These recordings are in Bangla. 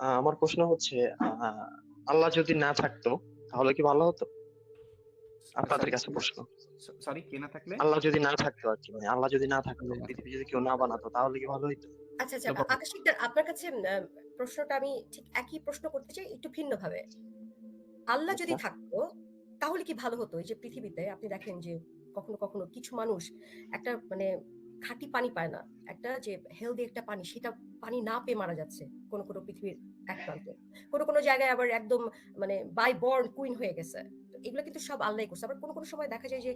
আহ, আমার প্রশ্ন হচ্ছে আল্লাহ যদি না থাকতো তাহলে কি ভালো হতো? আপনাদের কাছে প্রশ্ন। সরি কে না থাকলে? আল্লাহ যদি না থাকতো আর কি মানে আল্লাহ যদি না থাকতো পৃথিবী যদি কেউ না বানাতো তাহলে কি ভালো হতো আচ্ছা আচ্ছা আকাশ আপনার কাছে প্রশ্নটা আমি ঠিক একই প্রশ্ন করতে চাই একটু ভিন্ন ভাবে আল্লাহ যদি আচ্ছা। থাকতো তাহলে কি ভালো হতো? এই যে পৃথিবীতে আপনি দেখেন যে কখনো কখনো কিছু মানুষ একটা মানে খাঁটি পানি পায় না। একটা যে হেলদি একটা পানি সেটা পানি না পেয়ে মারা যাচ্ছে কোনো কোনো পৃথিবীর এক কোনো কোনো জায়গায় আবার একদম মানে বাই বর্ন কুইন হয়ে গেছে। এগুলো কিন্তু সব আল্লাহ করছে। আবার কোনো কোনো সময় দেখা যায় যে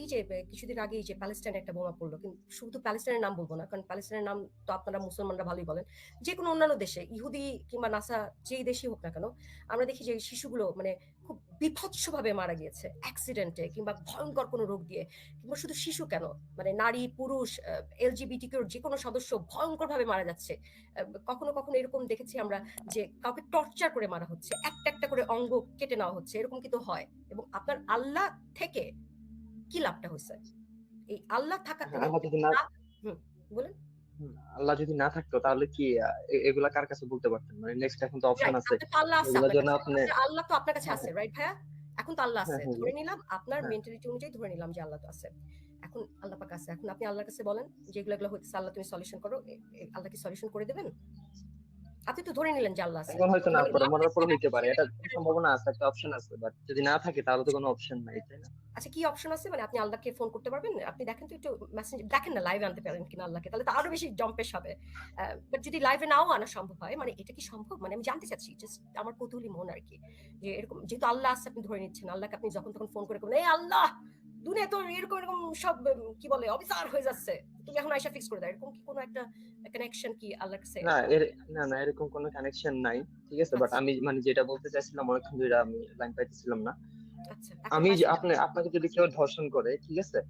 এই যে, কিছুদিন আগে এই যে প্যালেস্টাইনে একটা বোমা পড়ল, কিন্তু শুধু প্যালেস্টাইনের নাম বলব না, কারণ প্যালেস্টাইনের নাম তো আপনারা মুসলমানরা ভালোই বলেন। যে কোনো অন্যান্য দেশে, ইহুদি কিংবা নাসা, যেই দেশেই হোক না কেন, আমরা দেখি যে শিশুগুলো মানে বিভৎসভাবে মারা গিয়েছে অ্যাক্সিডেন্টে কিংবা ভয়ঙ্কর কোনো রোগ দিয়ে কিংবা শুধু শিশু কেন? মানে নারী পুরুষ এলজিবিটি যে কোনো সদস্য ভয়ঙ্কর ভাবে মারা যাচ্ছে। কখনো কখনো এরকম দেখেছি আমরা যে কাউকে টর্চার করে মারা হচ্ছে একটা একটা করে অঙ্গ কেটে নেওয়া হচ্ছে এরকম কিন্তু হয়। এবং আপনার আল্লাহ থেকে কি লাভটা হয়েছে? এই আল্লাহ থাকা বলেন। আল্লাহ যদি না থাকতো তাহলে কি এগুলা কার কাছে বলতে পারতেন? মানে নেক্সট এখন তো অপশন আছে। আপনার আল্লাহ আছে এগুলোর আপনার জন্য আপনি- আল্লাহ তো আপনার কাছে হ্যাঁ, আছে রাইট ভাইয়া? এখন তো আল্লাহ আছে হ্যাঁ, হ্যাঁ, ধরে নিলাম আপনার হ্যাঁ। মেন্টালিটি অনুযায়ী ধরে নিলাম যে আল্লাহ তো আছে। এখন আল্লাহ পাক আছে। এখন আপনি আল্লাহর কাছে বলেন যেগুলো এগুলো হচ্ছে আল্লাহ তুমি সলিউশন করো। আল্লাহ কি সলিউশন করে দেবেন? আপনি তো ধরে নিলেন যে আল্লাহ আছে। এখন হয়তো না করে মরার পর হইতে পারে। এটা সম্ভাবনা আছে একটা অপশন আছে বাট যদি না থাকে তাহলে তো কোনো অপশন নাই তাই না? আচ্ছা কি অপশন আছে? মানে আপনি আল্লাহকে ফোন করতে পারবেন? আপনি দেখেন তো একটু মেসেজ দেখেন না লাইভে আনতে পারেন কিনা আল্লাহকে তাহলে তো আরও বেশি জম্পেশ হবে। বাট যদি লাইভে নাও আনা সম্ভব হয় মানে এটা কি সম্ভব? মানে আমি জানতে চাচ্ছি জাস্ট আমার কৌতূহলী মন আর কি যে এরকম যেহেতু আল্লাহ আছে আপনি ধরে নিচ্ছেন আল্লাহকে আপনি যখন তখন ফোন করে করবেন এই আল্লাহ! দুনিয়া তো এরকম এরকম সব কি বলে অবিচার হয়ে যাচ্ছে। তুমি এখন আইসা ফিক্স করে দাও এরকম কি কোনো একটা কানেকশন কি আল্লাহর কাছে? না এর না না এরকম কোনো কানেকশন নাই ঠিক আছে? বাট আচ্ছা। আমি মানে যেটা বলতে চাইছিলাম অনেকক্ষণ ধরে আমি লাইন পাইতেছিলাম না। আচ্ছা আমি যে আপনি আপনাকে যদি কেউ ধর্ষণ করে ঠিক আছে?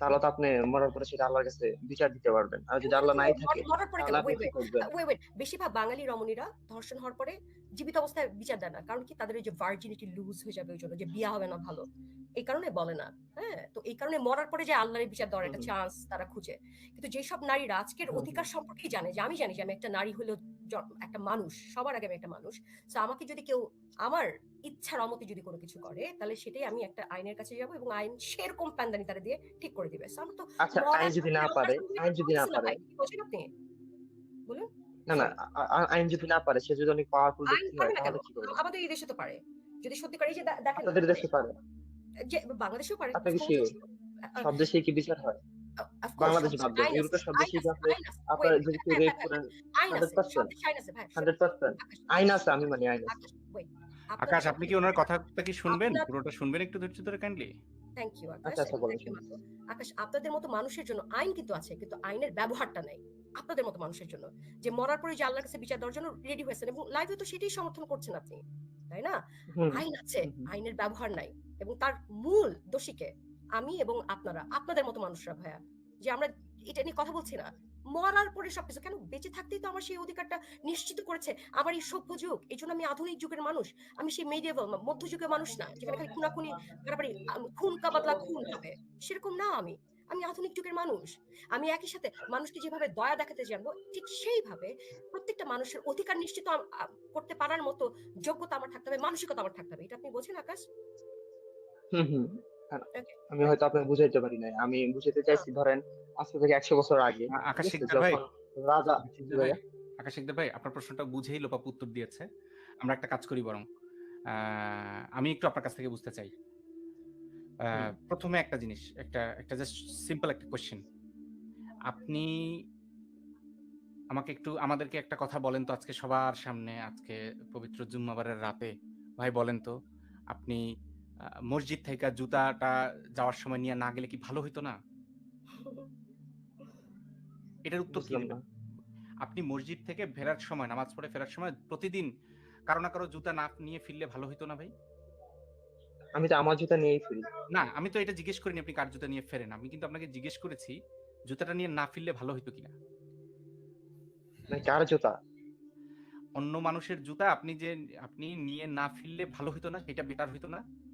তাহলে তো আপনি মরার পরে সেটা আল্লাহর কাছে বিচার দিতে পারবেন। আর যদি আল্লাহ নাই থাকে বেশিরভাগ বাঙালি রমণীরা ধর্ষণ হওয়ার পরে জীবিত অবস্থায় বিচার দেয় না। কারণ কি? তাদের ওই যে ভার্জিনিটি লুজ হয়ে যাবে ওই জন্য যে বিয়া হবে না ভালো। এই কারণে বলে না হ্যাঁ? তো এই কারণে মরার পরে যে আল্লাহর বিচার দেওয়ার একটা চান্স তারা খুঁজে। কিন্তু যেসব নারীরা আজকের অধিকার সম্পর্কেই জানে যে আমি জানি যে আমি একটা নারী হলেও একটা মানুষ সবার আগে আমি একটা মানুষ তো আমাকে যদি কেউ আমার ইচ্ছার অমতে যদি কোনো কিছু করে তাহলে সেটাই আমি একটা আইনের কাছে যাব এবং আইন সেরকম প্যান্দানি তারা দিয়ে ঠিক করে দিবে। তো আচ্ছা আইন যদি না পারে আইন যদি না পারে। আপনি? বলুন। না না আইন যদি না পারে সে যদি অনেক পাওয়ারফুল ব্যক্তি হয় কেন? তাহলে কি করবে? আমাদের এই দেশে তো পারে। যদি এই যে দেখেন আপনাদের দেশে পারে। যে বাংলাদেশেও পারে আপনি কি of sure? course, সব দেশেই কি বিচার হয়? বাংলাদেশে বাদ দেন আইন সব আইন দেশেই আছে, আপনি আইন আছে, আপনার যদি কেউ রেপ করেন আইন আছে, 100% সব দেশে আইন আছে, ভাই, হান্ড্রেড পার্সেন্ট আকাশ, আইন আছে আমি মানি আইন আছে। আকাশ, wait, আপনার আকাশ দেশে- আপনি কি ওনার কথাটা কি শুনবেন? পুরোটা শুনবেন একটু ধৈর্য ধরে কাইন্ডলি Thank you, আকাশ, আপনাদের মতো মানুষের জন্য আইন কিন্তু আছে কিন্তু আইনের ব্যবহারটা নেই আপনাদের মতো মানুষের জন্য। যে মরার পরে যে আল্লাহর কাছে বিচার দেওয়ার জন্য রেডি হয়েছেন এবং লাইভে তো সেটাই সমর্থন করছেন আপনি তাই না? আইন আছে। আইনের ব্যবহার নাই। এবং তার মূল দোষীকে আমি এবং আপনারা, আপনাদের মতো মানুষরা ভাইয়া, যে আমরা এটা নিয়ে কথা বলছি না। মরার পরে সবকিছু, কেন? বেঁচে থাকতেই তো আমার সেই অধিকারটা নিশ্চিত করেছে। আমার এই সভ্য যুগ, এই জন্য আমি আধুনিক যুগের মানুষ। আমি সেই মেডিয়েবল মধ্যযুগের মানুষ না, যেখানে খালি খুনাখুনি, বাড়াবাড়ি খুন কাবাদলা খুন হবে। সেরকম না আমি। আমি আধুনিক যুগের মানুষ। আমি একই সাথে মানুষকে যেভাবে দয়া দেখাতে জানব, ঠিক সেইভাবে প্রত্যেকটা মানুষের অধিকার নিশ্চিত করতে পারার মতো যোগ্যতা আমার থাকতে হবে, মানসিকতা আমার থাকতে হবে। এটা আপনি বোঝেন আকাশ? হুম, হুম। আমি হয়তো আপনাকে বুঝাইতে পারি নাই। আমি বুঝাইতে চাইছি ধরেন আজকে থেকে একশো বছর আগে আকাশ ভাই। রাজা আকাশ ভাই। আপনার প্রশ্নটা বুঝেই লোপাপ উত্তর দিয়েছে। আমরা একটা কাজ করি বরং। আমি একটু আপনার কাছ থেকে বুঝতে চাই। আহ, প্রথমে একটা জিনিস একটা একটা জাস্ট সিম্পল একটা কোশ্চেন আপনি আমাকে একটু আমাদেরকে একটা কথা বলেন তো আজকে সবার সামনে আজকে পবিত্র জুম্মাবারের রাতে। ভাই বলেন তো আপনি মসজিদ থেকে জুতাটা যাওয়ার সময় নিয়ে না গেলে কি ভালো হইতো না? এটার উত্তর কি? না। আপনি মসজিদ থেকে ফেরার সময় নামাজ পড়ে ফেরার সময় প্রতিদিন কারও না কারও জুতা না নিয়ে ফিরলে ভালো হইতো না ভাই? আমি তো আমার জুতা নিয়েই ফিরি। না আমি তো এটা জিজ্ঞেস করিনি আপনি কার জুতা নিয়ে ফেরেন। আমি কিন্তু আপনাকে জিজ্ঞেস করেছি জুতাটা নিয়ে না ফিরলে ভালো হইতো কিনা? মানে কার জুতা? অন্য মানুষের জুতা আপনি যে আপনি নিয়ে না ফিরলে ভালো হইতো না সেটা বেটার হইতো না?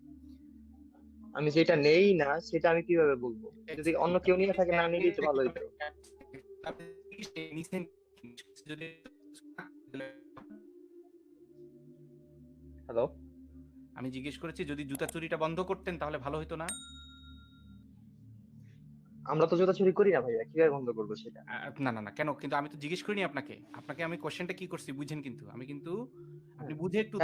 আমি যেটা নেই না সেটা আমি কীভাবে বলব? যদি অন্য কেউ নিয়ে থাকে না নিলেই তো ভালো হতো যদি হ্যালো আমি জিজ্ঞেস করেছি যদি জুতা চুরিটা বন্ধ করতেন তাহলে ভালো হতো না? আমরা তো জুতা চুরি করি না ভাইয়া কীভাবে বন্ধ করব সেটা? না না না কেন? কিন্তু আমি তো জিজ্ঞেস করিনি আপনাকে। আপনাকে আমি কোশ্চেনটা কি করছি বুঝেন কিন্তু। আমি কিন্তু আপনি বুঝে একটু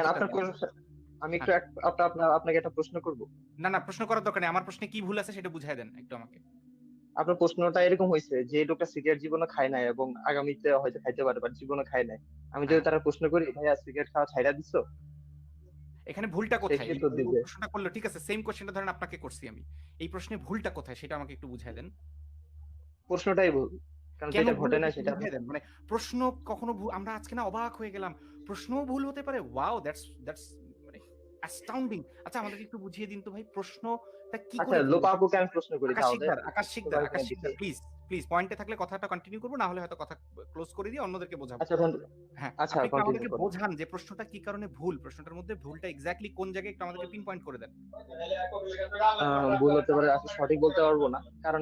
হ্যাঁ, আমি একটু এক- আপনার আপনার আপনাকে একটা প্রশ্ন করব। না না প্রশ্ন করার দরকার নেই। আমার প্রশ্নে কি ভুল আছে সেটা বুঝাই দেন একটু আমাকে। আপনার প্রশ্নটা এরকম হয়েছে যে লোকটা সিগারেট জীবনে খায় নাই এবং আগামীতে হয়তো খাইতে পারে বাট জীবনে খায় নাই। আমি যদি তারা প্রশ্ন করি ভাইয়া সিগারেট খাওয়া ছাইড়া দিছো? এখানে ভুলটা কোথায়? প্রশ্নটা করল ঠিক আছে সেম কোশ্চেনটা ধরেন আপনাকে করছি আমি। এই প্রশ্নে ভুলটা কোথায় সেটা আমাকে একটু বুঝাই দেন। প্রশ্নটাই ভুল না। মানে প্রশ্ন কখনো আমরা আজকে না অবাক হয়ে গেলাম। প্রশ্নও ভুল হতে পারে। ওয়াও দ্যাটস দ্যাটস অ্যাস্টাউন্ডিং আচ্ছা আমাদেরকে একটু বুঝিয়ে দিন তো ভাই প্রশ্নটা কি আচ্ছা আমি প্রশ্ন করি তাহলে। আকাশ শিকদার আকাশ শিকদার প্লিজ প্লিজ পয়েন্টে থাকলে কথাটা কন্টিনিউ করব না হলে হয়তো কথা ক্লোজ করে দিয়ে অন্যদেরকে বোঝাবো। আচ্ছা হ্যাঁ আচ্ছা, আমাদেরকে বোঝান যে প্রশ্নটা কি কারণে ভুল প্রশ্নটার মধ্যে ভুলটা এক্স্যাক্টলি কোন জায়গায় একটু আমাদেরকে পিন পয়েন্ট করে দেন। ভুল হতে পারে আসলে সঠিক বলতে পারব না কারণ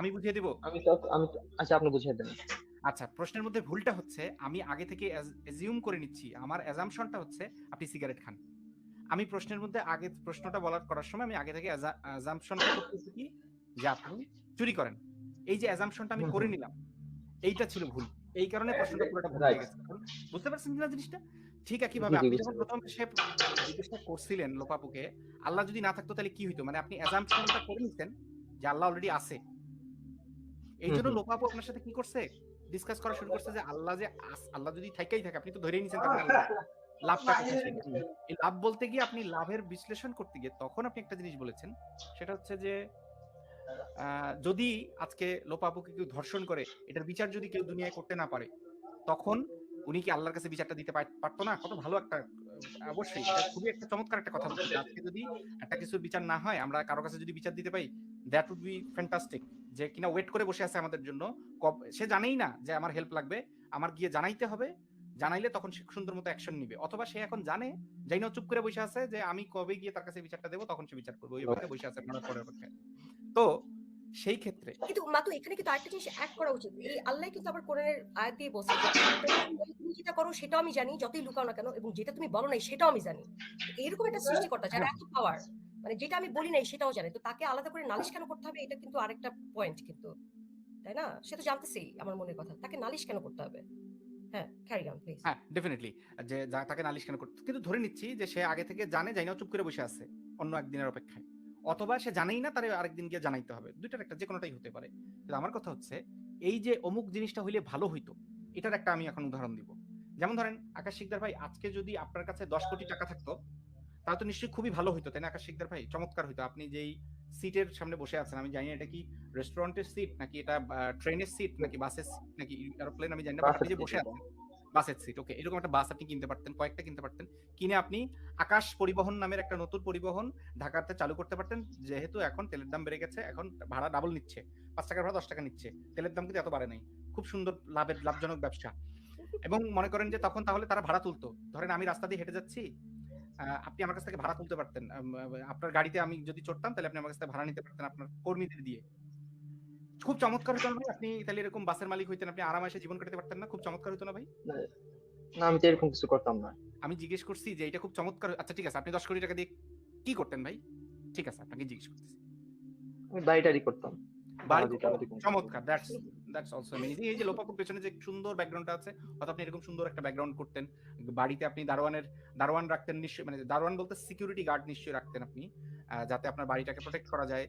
আমি বুঝিয়ে দিব? আমি আমি আচ্ছা আপনি বুঝিয়ে দেন। আচ্ছা প্রশ্নের মধ্যে ভুলটা হচ্ছে আমি আগে থেকে এজিউম করে নিচ্ছি আমার অ্যাজাম্পশনটা হচ্ছে আপনি সিগারেট খান। আমি প্রশ্নের মধ্যে আগে প্রশ্নটা বলার করার সময় আমি আগে থেকে অ্যাজাম্পশনটা করতেছি কি? যে আপনি চুরি করেন। এই যে অ্যাজাম্পশনটা আমি করে নিলাম এইটা ছিল ভুল। এই কারণে প্রশ্নটা পুরোটা ভুল হয়ে গেছে। বুঝতে পারছেন কিনা জিনিসটা? ঠিক জি, জি, আপনি যখন প্রথম সে জিজ্ঞাসা করছিলেন লোপাপুকে আল্লাহ যদি না থাকতো তাহলে কি হইতো? মানে আপনি অ্যাজাম্পশনটা করে নিতেন যে আল্লাহ অলরেডি আছে। এই জন্য। লোপাপু আপনার সাথে কি করছে? ডিসকাস করা শুরু করছে যে আল্লাহ যে আল্লাহ যদি থাইকাই থাকে আপনি তো ধরেই নিছেন লাভটা এই লাভ বলতে গিয়ে আপনি লাভের বিশ্লেষণ করতে গিয়ে তখন আপনি একটা জিনিস বলেছেন। সেটা হচ্ছে যে যদি আজকে লোপাপুকে কেউ ধর্ষণ করে এটার বিচার যদি কেউ দুনিয়ায় করতে না পারে তখন উনি কি আল্লাহর কাছে বিচারটা দিতে পারতো না? কত ভালো একটা অবশ্যই। খুবই একটা চমৎকার একটা কথা বলছে আজকে যদি একটা কিছুর বিচার না হয় আমরা কারও কাছে যদি বিচার দিতে পাই দ্যাট উড বি ফ্যান্টাস্টিক যে কিনা ওয়েট করে বসে আছে আমাদের জন্য। সে জানেই না যে আমার হেল্প লাগবে। আমার গিয়ে জানাইতে হবে। জানাইলে তখন সে সুন্দর মতো অ্যাকশন নিবে। অথবা সে এখন জানে যাই না চুপ করে বসে আছে যে আমি কবে গিয়ে তার কাছে বিচারটা দেবো তখন সে বিচার করবে। ওই অপেক্ষায় বসে আছে আপনারা পরের অপেক্ষায়। তো সেই ক্ষেত্রে কিন্তু মাতু এখানে কিন্তু আরেকটা জিনিস অ্যাড করা উচিত। এই আল্লাহ কিন্তু আবার কোরআনের আয়াত দিয়ে বলছে তুমি যেটা করো সেটাও আমি জানি যতই লুকাও না কেন এবং যেটা তুমি বলো নাই সেটাও আমি জানি। এরকম একটা সৃষ্টিকর্তা যার এত পাওয়ার মানে যেটা আমি বলি নাই সেটাও জানে। তো তাকে আলাদা করে নালিশ কেন করতে হবে? এটা কিন্তু আরেকটা পয়েন্ট কিন্তু তাই না? সে তো জানতেছেই আমার মনের কথা। তাকে নালিশ কেন করতে হবে? হ্যাঁ হ্যাঁ যে তাকে নালিশ কেন কিন্তু ধরে নিচ্ছি যে সে আগে থেকে জানে যাই না চুপ করে বসে আছে অন্য একদিনের অপেক্ষায়। অথবা সে জানেই না তারে আরেকদিন গিয়ে জানাইতে হবে। দুইটার একটা যে কোনোটাই হতে পারে। কিন্তু আমার কথা হচ্ছে, এই যে অমুক জিনিসটা হইলে ভালো হইতো, এটার একটা আমি এখন উদাহরণ দিব। যেমন ধরেন, আকাশ শিকদার ভাই, আজকে যদি আপনার কাছে দশ কোটি টাকা থাকতো, তাহলে তো নিশ্চয়ই খুবই ভালো হইতো, তাই না? আকাশ শিকদার ভাই, চমৎকার হইতো। আপনি যেই সিটের সামনে বসে আছেন। আমি জানি এটা কি রেস্টুরেন্টের সিট নাকি এটা ট্রেনের সিট নাকি বাসের সিট নাকি এরোপ্লেন আমি জানি না। আপনি যে বসে আছেন বাসের সিট ওকে এরকম একটা বাস আপনি কিনতে পারতেন কয়েকটা কিনতে পারতেন। কিনে আপনি আকাশ পরিবহন নামের একটা নতুন পরিবহন ঢাকাতে চালু করতে পারতেন। যেহেতু এখন তেলের দাম বেড়ে গেছে এখন ভাড়া ডাবল নিচ্ছে। পাঁচ টাকার ভাড়া দশ টাকা নিচ্ছে। তেলের দাম কিন্তু এত বাড়ে নাই। খুব সুন্দর লাভের লাভজনক ব্যবসা। এবং মনে করেন যে তখন তাহলে তারা ভাড়া তুলতো। ধরেন আমি রাস্তা দিয়ে হেঁটে যাচ্ছি আপনি আমার কাছ থেকে ভাড়া তুলতে পারতেন। আপনার গাড়িতে আমি যদি চড়তাম তাহলে আপনি আমার কাছ থেকে ভাড়া নিতে পারতেন আপনার কর্মীদের দিয়ে। খুব চমৎকার হতো না ভাই? আপনি তাহলে এরকম বাসের মালিক হইতেন আপনি আরামাসে জীবন কাটাতে পারতেন না? খুব চমৎকার হতো না ভাই? না আমি তো এরকম কিছু করতাম না। আমি জিজ্ঞেস করছি যে এটা খুব চমৎকার আচ্ছা ঠিক আছে আপনি দশ কোটি টাকা দিয়ে কি করতেন ভাই? ঠিক আছে আপনাকে জিজ্ঞেস করতেছি। আমি বাড়িটারি করতাম। বাড়ি চমৎকার দ্যাটস দ্যাটস অলসো অ্যামেজিং এই যে লোপাপুর পেছনে যে সুন্দর ব্যাকগ্রাউন্ডটা আছে হয়তো আপনি এরকম সুন্দর একটা ব্যাকগ্রাউন্ড করতেন বাড়িতে আপনি দারোয়ানের দারোয়ান রাখতেন নিশ্চয়ই মানে দারোয়ান বলতে সিকিউরিটি গার্ড নিশ্চয়ই রাখতেন আপনি যাতে আপনার বাড়িটাকে প্রোটেক্ট করা যায়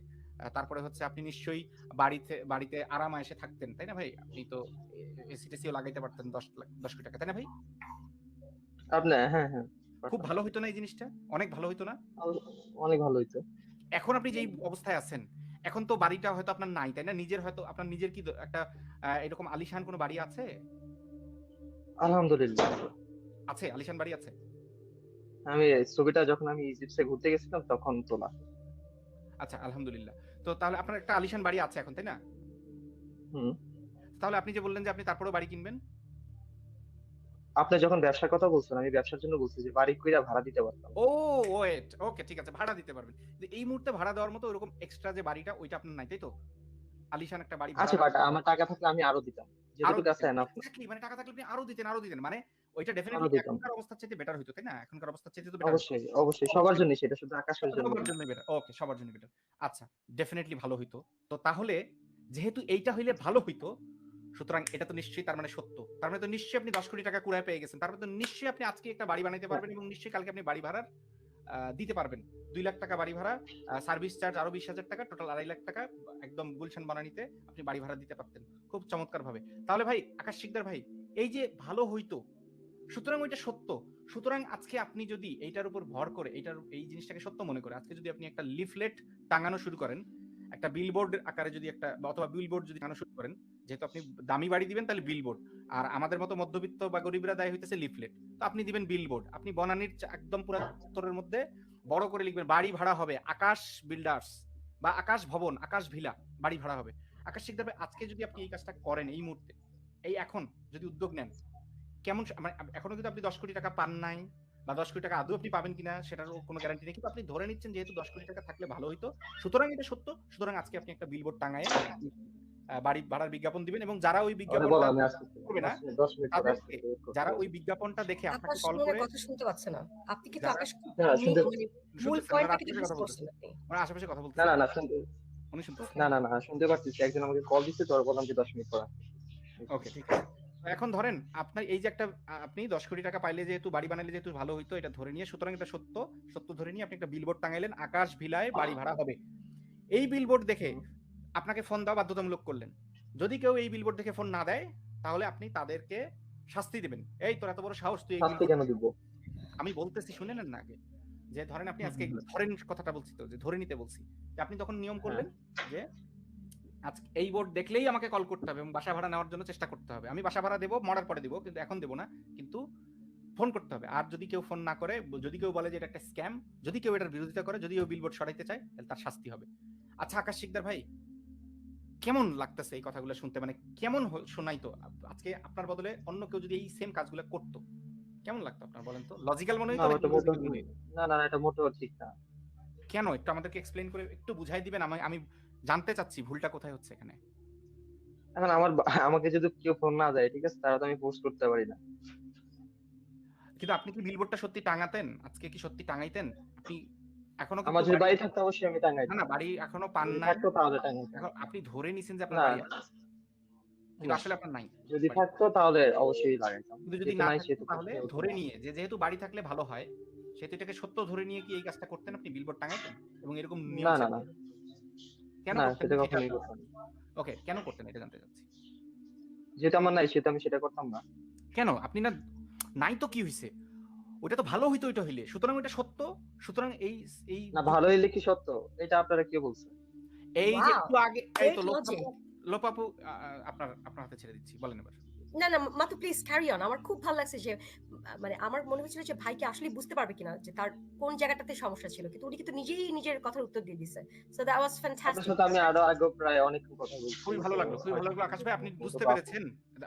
তারপরে হচ্ছে আপনি নিশ্চয়ই বাড়িতে বাড়িতে আরাম এসে থাকতেন তাই না ভাই? আপনি তো এসি টেসিও লাগাইতে পারতেন দশ লাখ দশ কোটি টাকা তাই না ভাই? আপনি হ্যাঁ হ্যাঁ। খুব ভালো হইতো না এই জিনিসটা? অনেক ভালো হইতো না? অনেক ভালো হইতো। এখন আপনি যেই অবস্থায় আছেন এখন তো বাড়িটা হয়তো আপনার নাই তাই না? নিজের হয়তো আপনার নিজের কি একটা এরকম আলিশান কোনো বাড়ি আছে? আলহামদুলিল্লাহ। আছে? আলিশান বাড়ি আছে? আমি ছবিটা যখন আমি ইজিপ্টে ঘুরতে গেছিলাম তখন তোলা। আচ্ছা আলহামদুলিল্লাহ। তো তাহলে আপনার একটা আলিশান বাড়ি আছে এখন তাই না? হুম। তাহলে আপনি যে বললেন যে আপনি তারপরেও বাড়ি কিনবেন? আপনি যখন ব্যবসার কথা বলছেন আমি ব্যবসার জন্য বলছি যে বাড়ি কইরা ভাড়া দিতে পারতাম। ও ওয়েট ওকে ঠিক আছে ভাড়া দিতে পারবেন। এই মুহূর্তে ভাড়া দেওয়ার মতো ওরকম এক্সট্রা যে বাড়িটা ওইটা আপনার নাই তাই তো? আলিশান একটা বাড়ি আচ্ছা ভাড়া বাট আমার টাকা থাকলে আমি আরও দিতাম। যেটুকু আছে এনাফ মানে টাকা থাকলে আপনি আরও দিতেন আরও দিতেন। মানে ওইটা ডেফিনেটলি এখনকার অবস্থার চাইতে বেটার হইতো তাই না? এখনকার অবস্থার চাইতে তো বেটার অবশ্যই অবশ্যই সবার জন্য সেটা শুধু আকাশের জন্য সবার জন্য বেটার ওকে সবার জন্য বেটার আচ্ছা ডেফিনেটলি ভালো হইতো। তো তাহলে যেহেতু এইটা হইলে ভালো হইতো সুতরাং এটা তো নিশ্চয়ই তার মানে সত্য। তার মানে তো নিশ্চয়ই আপনি দশ কোটি টাকা কুড়ায় পেয়ে গেছেন। তার মানে তো নিশ্চয়ই আপনি আজকে একটা বাড়ি বানাইতে পারবেন এবং নিশ্চয়ই কালকে আপনি বাড়ি ভাড়ার দিতে পারবেন। দুই লাখ টাকা বাড়ি ভাড়া সার্ভিস চার্জ আরও বিশ হাজার টাকা টোটাল আড়াই লাখ টাকা, একদম গুলশান বানানিতে আপনি বাড়ি ভাড়া দিতে পারতেন। খুব চমৎকার ভাবে তাহলে ভাই, আকাশ শিকদার ভাই, এই যে ভালো হইতো, সুতরাং ওইটা সত্য। সুতরাং আজকে আপনি যদি এইটার উপর ভর করে, এইটার, এই জিনিসটাকে সত্য মনে করে, আজকে যদি আপনি একটা লিফলেট টাঙানো শুরু করেন, একটা বিলবোর্ড আকারে যদি একটা অথবা বিলবোর্ড যদি টাঙানো শুরু করেন যেহেতু আপনি দামি বাড়ি দিবেন তাহলে বিলবোর্ড আর আমাদের মতো মধ্যবিত্ত বা গরিবরা দায় হইতেছে লিফলেট তো আপনি দিবেন বিলবোর্ড আপনি বনানীর একদম পুরো উত্তরের মধ্যে বড় করে লিখবেন বাড়ি ভাড়া হবে আকাশ বিল্ডার্স বা আকাশ ভবন আকাশ ভিলা বাড়ি ভাড়া হবে। আকাশ শিকদার ভাই, আজকে যদি আপনি এই কাজটা করেন এই মুহূর্তে এই এখন যদি উদ্যোগ নেন কেমন মানে এখনও কিন্তু আপনি দশ কোটি টাকা পান নাই বা দশ কোটি টাকা আদৌ আপনি পাবেন কিনা সেটারও কোনো গ্যারান্টি নেই। কিন্তু আপনি ধরে নিচ্ছেন যেহেতু দশ কোটি টাকা থাকলে ভালো হইতো। সুতরাং এটা সত্য সুতরাং আজকে আপনি একটা বিলবোর্ড টাঙায় বাড়ি ভাড়ার বিজ্ঞাপন দিবেন এবং যারা ওই আরে বলো বিজ্ঞাপনটা আমি আসতেছি করবে না, দশ মিনিট- দশ মিনিট পরে তাদেরকে আসতেছি, wait করতে যারা ওই বিজ্ঞাপনটা দেখে আপনাকে কল করে কথা শুনতে পাচ্ছে না। আপনি আকাশ হ্যাঁ, মানে মূল পয়েন্টটা কিন্তু আশেপাশে কথা আশেপাশে বলতেছে। না না না শুনতে উনি না না না শুনতে পারতেছি একজন আমাকে কল দিচ্ছে তো বললাম যে দশ মিনিট পর ওকে ঠিক আছে। এখন ধরেন আপনার এই যে একটা আপনি দশ কোটি টাকা পাইলে যেহেতু বাড়ি বানাইলে যেহেতু ভালো হইতো এটা ধরে নিয়ে সুতরাং এটা সত্য। সত্য ধরে নিয়ে আপনি একটা বিলবোর্ড টাঙাইলেন আকাশ ভিলায় বাড়ি ভাড়া হবে। এই বিলবোর্ড দেখে আপনাকে ফোন দেওয়া বাধ্যতামূলক করলেন। যদি কেউ এই বিলবোর্ড দেখে ফোন না দেয় তাহলে আপনি তাদেরকে শাস্তি দেবেন। এই তোর এত বড় সাহস তুই শাস্তি কেন দিব? আমি বলতেছি শুনে নেন না আগে। যে ধরেন আপনি আজকে। ধরেন কথাটা বলছি তো যে ধরে নিতে বলছি। যে আপনি তখন নিয়ম হ্যাঁ। করলেন যে আজকে এই বোর্ড দেখলেই আমাকে কল করতে হবে এবং বাসা ভাড়া নেওয়ার জন্য চেষ্টা করতে হবে। আমি বাসা ভাড়া দেবো মরার পরে দেবো কিন্তু এখন দেবো না কিন্তু ফোন করতে হবে। আর যদি কেউ ফোন না করে যদি কেউ বলে যে এটা একটা স্ক্যাম যদি কেউ এটার বিরোধিতা করে যদি ও বিলবোর্ড সরাইতে চায় তাহলে তার শাস্তি হবে। আচ্ছা আকাশ শিকদার ভাই কেমন লাগতেছে এই কথাগুলো শুনতে? মানে কেমন শোনাইতো? আজকে আপনার বদলে অন্য কেউ যদি এই সেম কাজগুলো করতো কেমন লাগতো আপনার বলেন তো? লজিক্যাল মনে হইতো? না না। না, এটা মোটেও ঠিক না। কেন? একটু আমাদেরকে এক্সপ্লেইন করে একটু বুঝাই দিবেন আমি আমি জানতে চাচ্ছি ভুলটা কোথায় হচ্ছে এখানে? এখন আমার আমাকে যদি কেউ ফোন না দেয় ঠিক আছে? তাহলে তো আমি পোস্ট করতে পারি না। কিন্তু আপনি কি বিলবোর্ডটা সত্যি টাঙাতেন? আজকে কি সত্যি টাঙাইতেন? আপনি এখনও আমার যদি বাড়ি- থাকতো অবশ্যই আমি টাঙ্গাই না না বাড়ি এখনও পান নাই। থাকতো তাহলে এখন আপনি ধরে নিছেন যে আপনার বাড়ি কিন্তু আসলে আপনার নাই। যদি থাকতো তাহলে অবশ্যই লাগাইতাম। কিন্তু যদি না থাকতো তাহলে ধরে নিয়ে যে যেহেতু বাড়ি থাকলে ভালো হয় সেহেতু এটাকে সত্য ধরে নিয়ে কি এই কাজটা করতেন আপনি? বিলবোর্ড টাঙাইতেন? এবং এরকম নিয়ম না না না। কেন না সেটা কখনোই করতাম ওকে কেন করতেন এটা জানতে চাচ্ছি। যেহেতু আমার নাই সেটা আমি সেটা করতাম না। কেন? আপনি না নাই তো কি হইছে? ওটা তো ভালো হইতো ওইটা হইলে। সুতরাং ওইটা সত্য সুতরাং এই এই না ভালো হইলে কি সত্য? এটা আপনারা কি বলছেন? এই যে একটু আগে এই তো লোপাপু আপনার আপনার হাতে ছেড়ে দিচ্ছি বলেন এবার। না না মাতু প্লিজ ক্যারি অন আমার খুব ভালো লাগছে যে মানে আমার মনে হচ্ছিল যে ভাইকে আসলে বুঝতে পারবে কিনা যে তার কোন জায়গাটাতে সমস্যা ছিল। কিন্তু উনি কিন্তু নিজেই নিজের কথার উত্তর দিয়ে দিছে সো দ্যাট ওয়াজ ফ্যান্টাস্টিক সাথে আমি আরও আগে প্রায় অনেক কথা বলছি। খুবই ভালো লাগল খুবই ভালো লাগল। আকাশ ভাই আপনি বুঝতে পেরেছেন।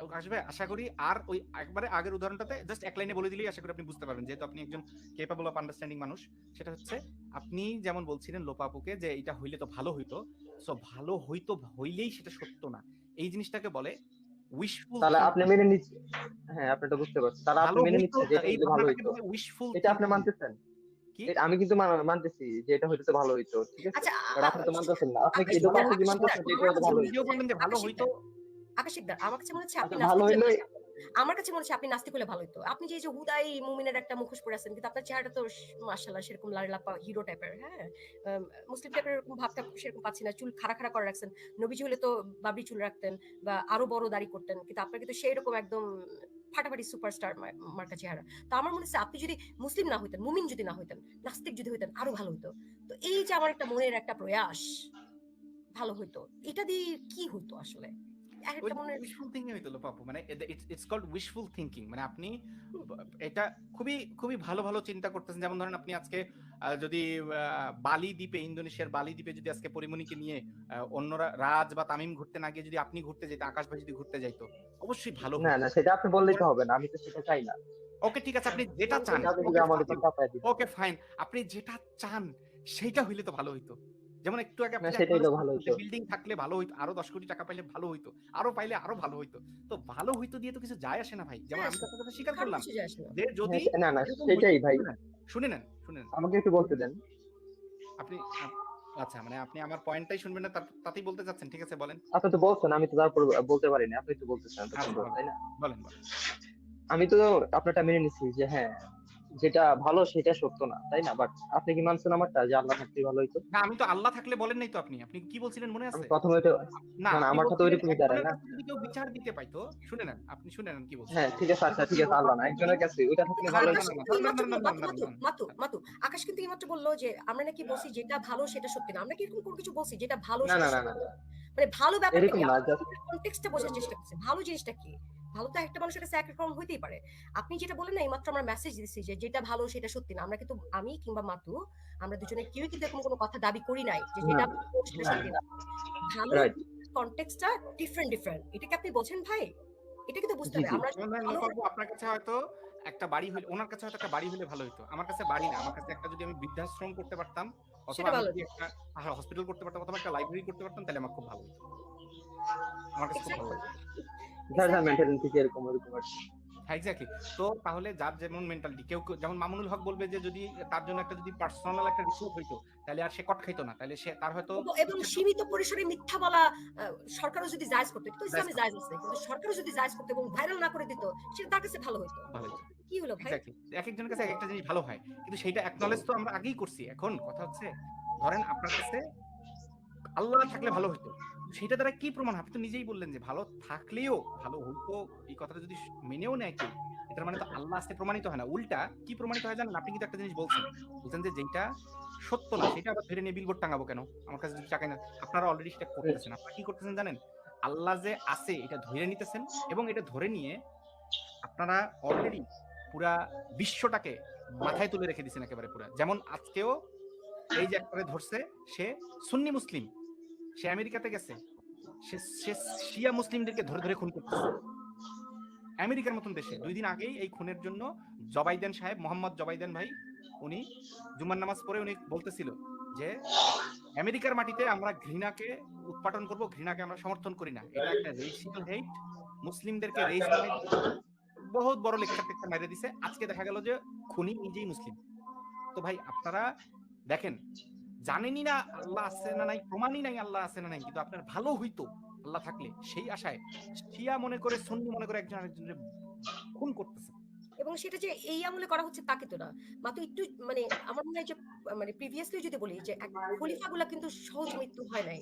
আকাশ ভাই আশা করি আর ওই একবারে আগের উদাহরণটাতে জাস্ট এক লাইনে বলে দিলেই আশা করি আপনি বুঝতে পারবেন যেহেতু আপনি একজন কেপাবল অফ আন্ডারস্ট্যান্ডিং মানুষ। সেটা হচ্ছে আপনি যেমন বলছিলেন লোপাপুকে যে এটা হইলে তো ভালো হইতো। সো ভালো হইতো হইলেই সেটা সত্য না। এই জিনিসটাকে বলে উইশফুল তাহলে আপনি মেনে নিচ্ছেন। হ্যাঁ আপনি তো বুঝতে পারছেন। তাহলে আপনি মেনে নিচ্ছেন যে এটা ভালো হইতো। উইশফুল এটা আপনি মানতেছেন? আমি কিন্তু মানতেছি যে এটা হইলে ভালো হইতো ঠিক আছে? আচ্ছা আপনি তো মানতেছেন না। আপনি কি এটা মানতেছেন যে ভালো হইতো? নিজেও বললেন ভালো আকাশ হইতো। আকাশিকদার আমার কাছে মনে হচ্ছে আপনি আচ্ছা, ভালো হইলে। আমার কাছে মনে হচ্ছে আপনি নাস্তিক হলে ভালো হতো। আপনি যে হুদাই মুমিনের একটা মুখোশ পরে আছেন, কিন্তু আপনার চেহারাটা তো মাশাআল্লাহ, সেরকম লাড়লাপা হিরো টাইপের হ্যাঁ? মুসলিম টাইপের এরকম ভাবটা সেরকম পাচ্ছি না। চুল খাড়া খাড়া করে রাখছেন। নবীজি হলে তো বাবরি চুল রাখতেন বা আরও বড় দাড়ি করতেন, কিন্তু আপনার কিন্তু সেই রকম একদম ফাটাফাটি সুপারস্টার মার্কা চেহারা। তো আমার মনে হচ্ছে আপনি যদি মুসলিম না হইতেন, মুমিন যদি না হইতেন, নাস্তিক যদি হইতেন, আরও ভালো হতো তো এই যে আমার একটা মনের একটা প্রয়াস, ভালো হইতো। এটা দিয়ে কি হইতো আসলে? একটা মনের উইশফুল থিঙ্কিং হইতো পাপু মানে ইটস কল্ড উইশফুল থিঙ্কিং মানে আপনি এটা খুবই খুবই ভালো ভালো চিন্তা করতেছেন। যেমন ধরেন আপনি আজকে যদি বালি দ্বীপে ইন্দোনেশিয়ার বালি দ্বীপে যদি আজকে পরিমণিকে নিয়ে অন্যরা রাজ বা তামিম ঘুরতে না গিয়ে যদি আপনি ঘুরতে যেতে আকাশ ভাই যদি ঘুরতে যাইতো অবশ্যই ভালো না না সেটা আপনি বললেই তো হবে না আমি তো সেটা চাই না। ওকে ঠিক আছে আপনি যেটা চান। ওকে ফাইন আপনি যেটা চান সেইটা হইলে তো ভালো হইতো। যেমন একটু আগে আপনি না, সেটাই তো ভালো হইতো। বিল্ডিং থাকলে ভালো হইতো আরও দশ কোটি টাকা পাইলে ভালো হইতো আরও পাইলে আরও ভালো হইতো। তো ভালো হইতো দিয়ে তো কিছু যায় আসে না ভাই। যেমন আমি তো কথা স্বীকার করলাম। না। যে যদি হ্যাঁ, না না সেটাই ভাই। শুনে নেন, শুনে নেন। আমাকে একটু বলতে দেন। আপনি আচ্ছা মানে আপনি আমার পয়েন্টটাই শুনবেন না তার- তাতেই বলতে চাচ্ছেন ঠিক আছে বলেন। আপনি তো বলছেন আমি তো তারপর বলতে পারিনি আপনি তো বলতেছেন আচ্ছা। তাই না? বলেন আমি তো আপনারটা মেনে নিচ্ছি যে হ্যাঁ যেটা ভালো সেটা সত্য না তাই না বাট আপনি কি মানছেন আমারটা যে আল্লাহ থাকলে ভালো হইতো না আমি তো আল্লাহ থাকলে বলেন নাই তো আপনি আপনি কি বলছিলেন মনে আছে প্রথমে তো না না, আমারটা তো ওইরকমই দাঁড়ায় না। যদি কেউ বিচার দিতে পাইতো শুনে নেন আপনি শুনে নেন কি বলছেন হ্যাঁ ঠিক আছে আচ্ছা ঠিক আছে আল্লাহ না একজনের কাছে ওইটা থাকলে ভালো হইতো না, না, না, না, বললো- মাতু, মাতু, মাতু। আকাশ কিন্তু এইমাত্র বলল যে আমরা নাকি বলছি যেটা ভালো সেটা সত্যি না আমরা কি এরকম কোনো কিছু বলছি যেটা ভালো না, না, না, মানে ভালো ব্যাপারটা কনটেক্সটটা বোঝার চেষ্টা করছি ভালো জিনিসটা কি ভালো তো একটা মানুষের কাছে একরকম হইতেই পারে। আপনি যেটা বলেন না এইমাত্র আমরা মেসেজ দিচ্ছি যে যেটা ভালো সেটা সত্যি না। আমরা কিন্তু আমি কিংবা মাতু আমরা দুজনে কেউ কিন্তু এরকম কোনো কথা দাবি করি নাই যে যেটা সেটা সত্যি না। ভালো কনটেক্সটটা ডিফারেন্ট ডিফারেন্ট এটা কি আপনি বোঝেন ভাই? এটা কিন্তু বুঝতে হবে। আমরা আপনার কাছে হয়তো একটা বাড়ি হইলে ওনার কাছে হয়তো একটা বাড়ি হলে ভালো হতো আমার কাছে বাড়ি না। আমার কাছে একটা যদি আমি বৃদ্ধাশ্রম করতে পারতাম অথবা আমি যদি একটা হসপিটাল করতে পারতাম অথবা একটা লাইব্রেরি করতে পারতাম তাহলে আমার খুব ভালো হতো আমার কাছে খুব ভালো হতো যার যার মেন্টালিটি এরকম ওরকম আর কি। হ্যাঁ এক্স্যাক্টলি তো তাহলে যার যেমন মেন্টালিটি কেউ যেমন মামুনুল হক বলবে যে যদি তার জন্য একটা যদি পার্সোনাল একটা রিসোর্স হইতো তাহলে আর সে কট খাইতো না। তাহলে সে তার হয়তো এবং- সীমিত পরিসরে মিথ্যা বলা সরকারও যদি জায়েজ করতো তো ইসলামে জায়েজ আছে কিন্তু সরকারও যদি জায়েজ করতো এবং ভাইরাল না করে দিত সেটা তার কাছে ভালো হতো কি হলো ভাই? এক একজনের কাছে একটা জিনিস ভালো হয় কিন্তু সেইটা অ্যাকনলেজ তো আমরা আগেই করছি। এখন কথা হচ্ছে ধরেন আপনার কাছে আল্লাহ থাকলে ভালো হতো সেটা দ্বারা কি প্রমাণ? আপনি তো নিজেই বললেন যে ভালো থাকলেও, ভালো হইতো, এই কথাটা যদি মেনেও নেয় কেউ, এটার মানে তো আল্লাহ আসতে প্রমাণিত হয় না। উল্টা কি প্রমাণিত হয় জানেন? আপনি কিন্তু একটা জিনিস বলছেন বলছেন যে যেটা সত্য না, সেটা আবার ধরে নিয়ে বিলবোর্ড টাঙাবো কেন? আমার কাছে যদি টাকা না, আপনারা অলরেডি সেটা করতেছেন। আপনারা কি করতেছেন জানেন? আল্লাহ যে আছে, এটা ধরে নিতেছেন এবং এটা ধরে নিয়ে আপনারা অলরেডি পুরা বিশ্বটাকে মাথায় তুলে রেখে দিয়েছেন একেবারে পুরা। যেমন আজকেও এই যে একবারে ধরছে, সে সুন্নি মুসলিম। সে আমেরিকাতে গেছে। সে শিয়া মুসলিমদেরকে ধরে ধরে খুন করতেছে। আমেরিকার মতন দেশে। দুই দিন আগেই এই খুনের জন্য জবাইদেন সাহেব, মোহাম্মদ জবাইদেন ভাই, উনি জুমার নামাজ পরে উনি বলতেছিল যে, আমেরিকার মাটিতে আমরা ঘৃণাকে উৎপাদন করব, ঘৃণাকে আমরা সমর্থন করি না। এটা একটা রেসিয়াল হেট মুসলিমদেরকে রেস বহুত বড় লেকচার টেকচার মেরে দিছে। আজকে দেখা গেল যে খুনি নিজেই মুসলিম। তো ভাই, আপনারা দেখেন জানেনই না আল্লাহ আছে না নাই, প্রমাণই নাই আল্লাহ আছে না নাই, কিন্তু আপনার ভালো হইতো আল্লাহ থাকলে। সেই আশায় শিয়া মনে করে, সুন্নি মনে করে একজন আরেকজনের খুন করতেছে। এবং সেটা যে এই আমলে করা হচ্ছে তা কিন্তু না মাত্র একটু মানে আমার মনে হয় যে মানে প্রিভিয়াসলি যদি বলি যে খলিফা গুলা কিন্তু সহজ মৃত্যু হয় নাই।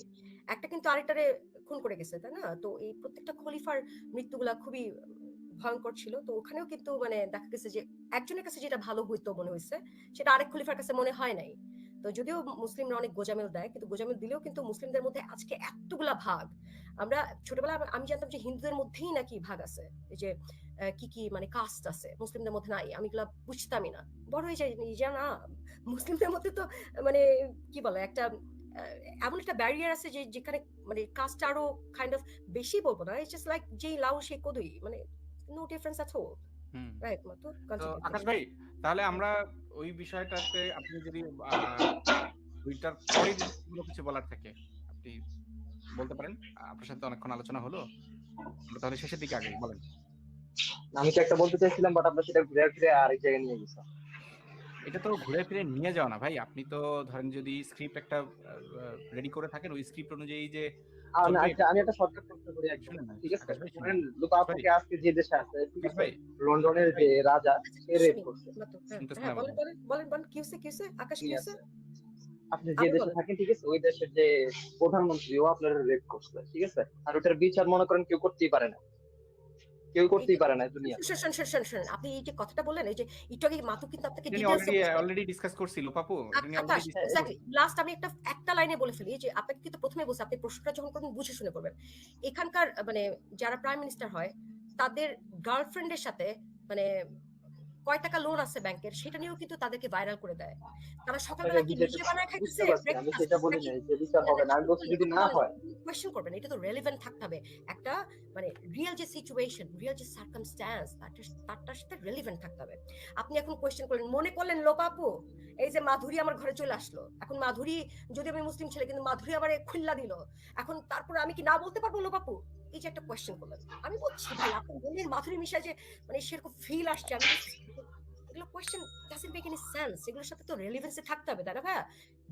একটা কিন্তু আরেকটারে খুন করে গেছে, তাই না? তো এই প্রত্যেকটা খলিফার মৃত্যুগুলা খুবই ভয়ঙ্কর ছিল। তো ওখানেও কিন্তু মানে দেখা গেছে যে একজনের কাছে যেটা ভালো হইতো মনে হয়েছে সেটা আরেক খলিফার কাছে মনে হয় নাই। তো যদিও মুসলিমরা অনেক গোজামিল দেয় কিন্তু গোজামিল দিলেও কিন্তু মুসলিমদের মধ্যে আজকে এতগুলা ভাগ। আমরা ছোটবেলায় আমি জানতাম যে হিন্দুদের মধ্যেই নাকি ভাগ আছে এই যে কি কি মানে কাস্ট আছে মুসলিমদের মধ্যে নাই আমি এগুলা বুঝতামই না। বড় হয়ে যায় যে না মুসলিমদের মধ্যে তো মানে কি বলে একটা এমন একটা ব্যারিয়ার আছে যে যেখানে মানে কাস্ট আরও কাইন্ড অফ বেশি বলব না ইটস জাস্ট লাইক যেই লাউ সেই কদুই মানে no difference all hmm. Right মাতো আকাশ ভাই তাহলে আমরা ওই বিষয়টাতে আপনি যদি দুইটার পরে কিছু বলার থাকে আপনি বলতে পারেন। আপনার সাথে অনেকক্ষণ আলোচনা হলো। আমরা তাহলে শেষের দিকে আগে বলেন। আমি তো একটা বলতে চাইছিলাম বাট আপনার সেটা ঘুরে ফিরে আরেক জায়গায় নিয়ে গেছে। এটা তো ঘুরে ফিরে নিয়ে যাওয়া না ভাই। আপনি তো ধরেন যদি স্ক্রিপ্ট একটা রেডি করে থাকেন ওই স্ক্রিপ্ট অনুযায়ী যে আমি একটা শর্টকাট প্রশ্ন করি একদম। ঠিক আছে? আপুকে আজকে যে দেশে আছে ঠিক আছে? লন্ডনের যে রাজা সে রেপ করছে। হ্যাঁ আমাকে? বলেন বলেন আকাশ আপনি যে দেশে থাকেন ঠিক আছে? ওই দেশের যে প্রধানমন্ত্রী ও আপনার রেপ করছে ঠিক আছে? আর ওটার বিচার মনে করেন কেউ করতেই পারে না। কেউ করতেই পারে না দুনিয়া। শুনুন শুনুন শোন শোন শোন আপনি এই যে কথাটা বললেন এই যে একটু আগে মাতু কিন্তু আপনাকে details already discuss exactly last আমি একটা একটা লাইনে বলে ফেলি যে আপনাকে কিন্তু প্রথমে বলছি আপনি প্রশ্নটা যখন করবেন বুঝে শুনে করবেন। এখানকার মানে যারা প্রাইম মিনিস্টার হয় তাদের গার্লফ্রেন্ডের সাথে মানে কয় টাকা লোন আছে ব্যাংকের সেটা নিয়েও কিন্তু তাদেরকে ভাইরাল করে দেয়। তারা সকালবেলা কি নিজে বানায় খাইতেছে? আমি সেটা বলি নাই যে বিচার হবে না। বলছি যদি না হয় কোয়েশ্চেন করবেন এটা তো রেলেভেন্ট থাকতে হবে। একটা মানে রিয়েল যে সিচুয়েশন রিয়েল যে সার্কামস্ট্যান্স তারটার সাথে রেলিভেন্ট থাকতে হবে। আপনি এখন কোয়েশ্চেন করলেন মনে করলেন লোপাপু এই যে মাধুরী আমার ঘরে চলে আসলো। এখন মাধুরী যদি আমি মুসলিম ছেলে কিন্তু মাধুরী আবার খুল্লা দিল। এখন তারপরে আমি কি না বলতে পারব লোপাপু এই যে একটা কোয়েশ্চেন করলেন। আমি বলছি, ভাই আপনি বললেন মাধুরী মিশা যে মানে সেরকম ফিল আসছে, আমি এগুলো question doesn't make any sense এগুলোর সাথে তো রেলিভেন্সি থাকতে হবে না ভাইয়া?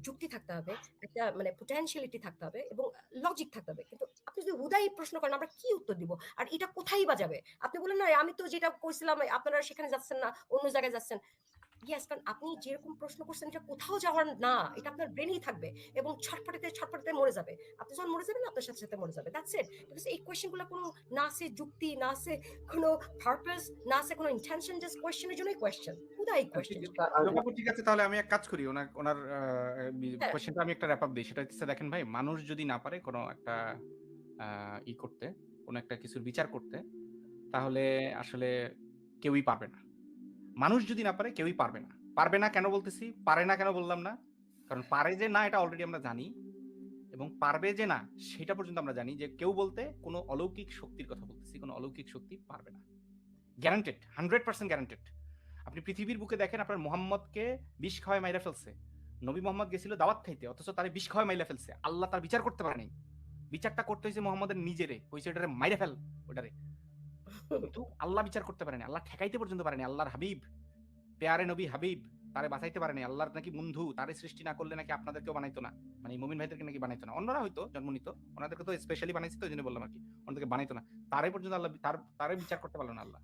যুক্তি থাকতে হবে, একটা মানে পোটেনশিয়ালিটি থাকতে হবে এবং লজিক থাকতে হবে। কিন্তু আপনি যদি উদাই প্রশ্ন করেন, আমরা কি উত্তর দিব? আর এটা কোথায় বা যাবে? আপনি বলেন না, আমি তো যেটা কইছিলাম, আপনারা সেখানে যাচ্ছেন না, অন্য জায়গায় যাচ্ছেন। ইয়েস কারণ আপনি যেরকম প্রশ্ন করছেন এটা কোথাও যাওয়ার না এটা আপনার ব্রেনেই থাকবে এবং ছটফটাতে ছটফটাতে মরে যাবে। আপনি যখন মরে যাবেন আপনার সাথে সাথে মরে যাবে দ্যাটস ইট বিকজ এই কোয়েশ্চেনগুলো কোনো না আছে যুক্তি না আছে কোনো পারপাস না আছে কোনো ইন্টেনশন জাস্ট কোয়েশ্চেনের জন্যই কোয়েশ্চেন উদাই কোয়েশ্চেন লোপাপু ঠিক আছে। তাহলে আমি এক কাজ করি ওনার ওনার হ্যাঁ। কোয়েশ্চেনটা আমি একটা র্যাপ আপ দিই সেটা হচ্ছে দেখেন ভাই মানুষ যদি না পারে কোনো একটা ই করতে কোনো একটা কিছুর বিচার করতে তাহলে আসলে কেউই পারবে না। মানুষ যদি না পারে, কেউই পারবে না। পারবে না কেন বলতেছি? পারে না কেন বললাম না। কারণ পারে যে না, এটা অলরেডি আমরা জানি। এবং পারবে যে না, সেটা পর্যন্ত আমরা জানি যে কেউ বলতে কোনো অলৌকিক শক্তির কথা বলতেছি, কোনো অলৌকিক শক্তি পারবে না। গ্যারান্টেড হান্ড্রেড পার্সেন্ট গ্যারান্টেড আপনি পৃথিবীর বুকে দেখেন, আপনার মোহাম্মদকে বিষ খাওয়ায় মাইরা ফেলছে। নবী মোহাম্মদ গেছিল দাওয়াত খাইতে, অথচ তারে বিষ খাওয়ায় মাইরা ফেলছে। আল্লাহ তার বিচার করতে পারেনি বিচারটা করতে হয়েছে মোহাম্মদের নিজেরে হয়েছে ওটারে মাইরা ফেল, ওটারে। কিন্তু আল্লাহ বিচার করতে পারেনি, আল্লাহ ঠেকাইতে পর্যন্ত পারেনি, আল্লাহর হাবিব। পেয়ারে নবী হাবিব, তারে বাঁচাইতে পারেনি, আল্লাহর নাকি বন্ধু, তারে সৃষ্টি না করলে নাকি আপনাদেরকেও বানাইতো না। মানে মমিন ভাইদেরকে নাকি বানাইতো না। অন্যরা হয়তো জন্ম নিত ওনাদেরকে তো স্পেশালি বানাইছে তো ওই জন্য বললাম আর কি। ওনাদেরকে বানাইতো না। তারে পর্যন্ত আল্লাহ তার তারে বিচার করতে পারল না আল্লাহ।